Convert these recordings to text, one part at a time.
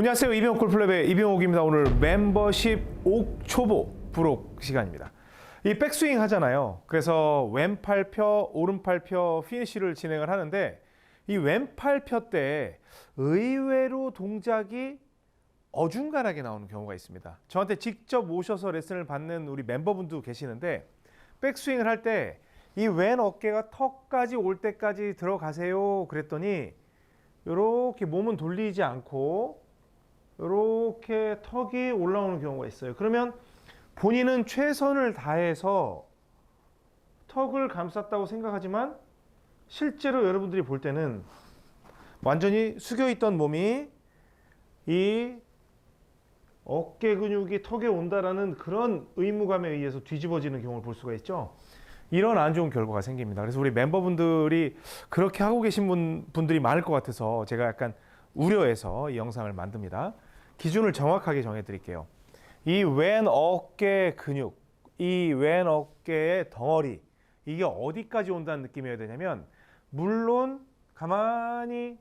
안녕하세요. 이병옥 골프랩의 이병옥입니다. 오늘 멤버십 옥초보 부록 시간입니다. 이 백스윙 하잖아요. 그래서 왼팔 펴, 오른팔 펴 피니쉬를 진행을 하는데 이 왼팔 펴 때 의외로 동작이 어중간하게 나오는 경우가 있습니다. 저한테 직접 오셔서 레슨을 받는 우리 멤버분도 계시는데 백스윙을 할 때 이 왼 어깨가 턱까지 올 때까지 들어가세요. 그랬더니 이렇게 몸은 돌리지 않고 이렇게 턱이 올라오는 경우가 있어요. 그러면 본인은 최선을 다해서 턱을 감쌌다고 생각하지만 실제로 여러분들이 볼 때는 완전히 숙여 있던 몸이 이 어깨 근육이 턱에 온다라는 그런 의무감에 의해서 뒤집어지는 경우를 볼 수가 있죠. 이런 안 좋은 결과가 생깁니다. 그래서 우리 멤버분들이 그렇게 하고 계신 분, 분들이 많을 것 같아서 제가 약간 우려해서 이 영상을 만듭니다. 기준을 정확하게 정해 드릴게요. 이 왼 어깨 근육, 이 왼 어깨의 덩어리, 이게 어디까지 온다는 느낌이어야 되냐면, 물론 가만히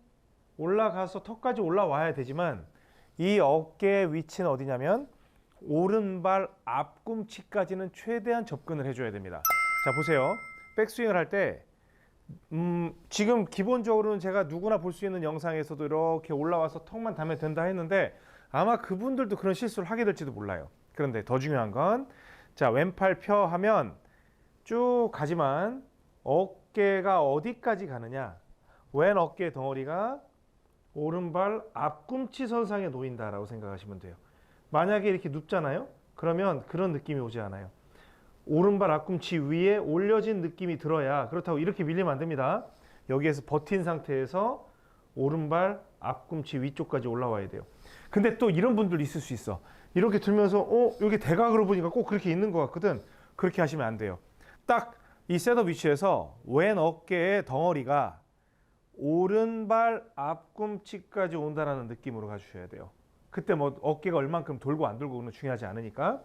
올라가서 턱까지 올라와야 되지만, 이 어깨의 위치는 어디냐면, 오른발 앞꿈치까지는 최대한 접근을 해줘야 됩니다. 자, 보세요. 백스윙을 할 때, 음, 지금 기본적으로는 제가 누구나 볼 수 있는 영상에서도 이렇게 올라와서 턱만 닿으면 된다 했는데, 아마 그분들도 그런 실수를 하게 될지도 몰라요. 그런데 더 중요한 건, 자, 왼팔 펴 하면 쭉 가지만 어깨가 어디까지 가느냐. 왼 어깨 덩어리가 오른발 앞꿈치 선상에 놓인다라고 생각하시면 돼요. 만약에 이렇게 눕잖아요? 그러면 그런 느낌이 오지 않아요. 오른발 앞꿈치 위에 올려진 느낌이 들어야 그렇다고 이렇게 밀리면 안 됩니다. 여기에서 버틴 상태에서 오른발 앞꿈치 위쪽까지 올라와야 돼요. 근데 또 이런 분들 있을 수 있어. 이렇게 들면서 어 여기 대각으로 보니까 꼭 그렇게 있는 것 같거든. 그렇게 하시면 안 돼요. 딱 이 셋업 위치에서 왼 어깨의 덩어리가 오른발 앞꿈치까지 온다라는 느낌으로 가주셔야 돼요. 그때 뭐 어깨가 얼만큼 돌고 안 돌고는 중요하지 않으니까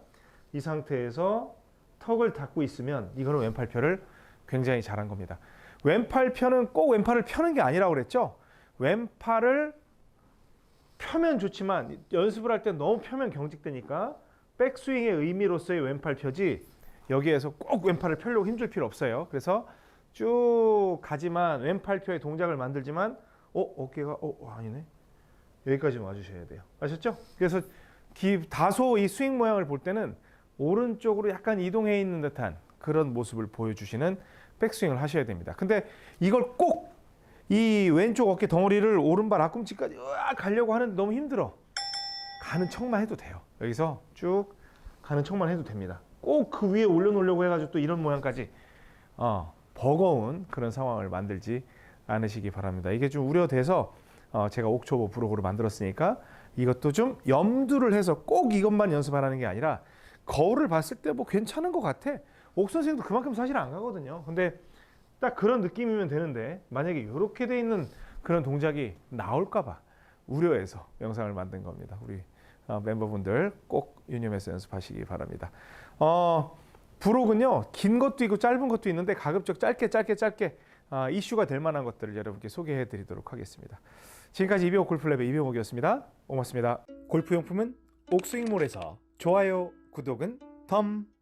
이 상태에서 턱을 닫고 있으면 이거는 왼팔 펴를 굉장히 잘한 겁니다. 왼팔 펴는 꼭 왼팔을 펴는 게 아니라고 그랬죠. 왼팔을 펴면 좋지만 연습을 할 때 너무 펴면 경직되니까 백스윙의 의미로서의 왼팔 펴지 여기에서 꼭 왼팔을 펴려고 힘줄 필요 없어요. 그래서 쭉 가지만 왼팔 펴의 동작을 만들지만 어 어깨가 어 아니네 여기까지 와주셔야 돼요. 아셨죠? 그래서 기, 다소 이 스윙 모양을 볼 때는 오른쪽으로 약간 이동해 있는 듯한 그런 모습을 보여주시는 백스윙을 하셔야 됩니다. 근데 이걸 꼭 이 왼쪽 어깨 덩어리를 오른발 앞꿈치까지 으악 가려고 하는데 너무 힘들어. 가는 척만 해도 돼요. 여기서 쭉 가는 척만 해도 됩니다. 꼭 그 위에 올려놓으려고 해가지고 또 이런 모양까지 어, 버거운 그런 상황을 만들지 않으시기 바랍니다. 이게 좀 우려돼서 어, 제가 옥초보 브로그를 만들었으니까 이것도 좀 염두를 해서 꼭 이것만 연습하라는 게 아니라 거울을 봤을 때 뭐 괜찮은 것 같아. 옥 선생도 그만큼 사실 안 가거든요. 근데 딱 그런 느낌이면 되는데 만약에 이렇게 돼 있는 그런 동작이 나올까봐 우려해서 영상을 만든 겁니다. 우리 어, 멤버분들 꼭 유념해서 연습하시기 바랍니다. 어, 브록은요 긴 것도 있고 짧은 것도 있는데 가급적 짧게 짧게 짧게 아, 이슈가 될 만한 것들을 여러분께 소개해 드리도록 하겠습니다. 지금까지 이병옥 골프랩의 이병옥이었습니다. 고맙습니다. 골프용품은 옥스윙몰에서 좋아요, 구독은 덤.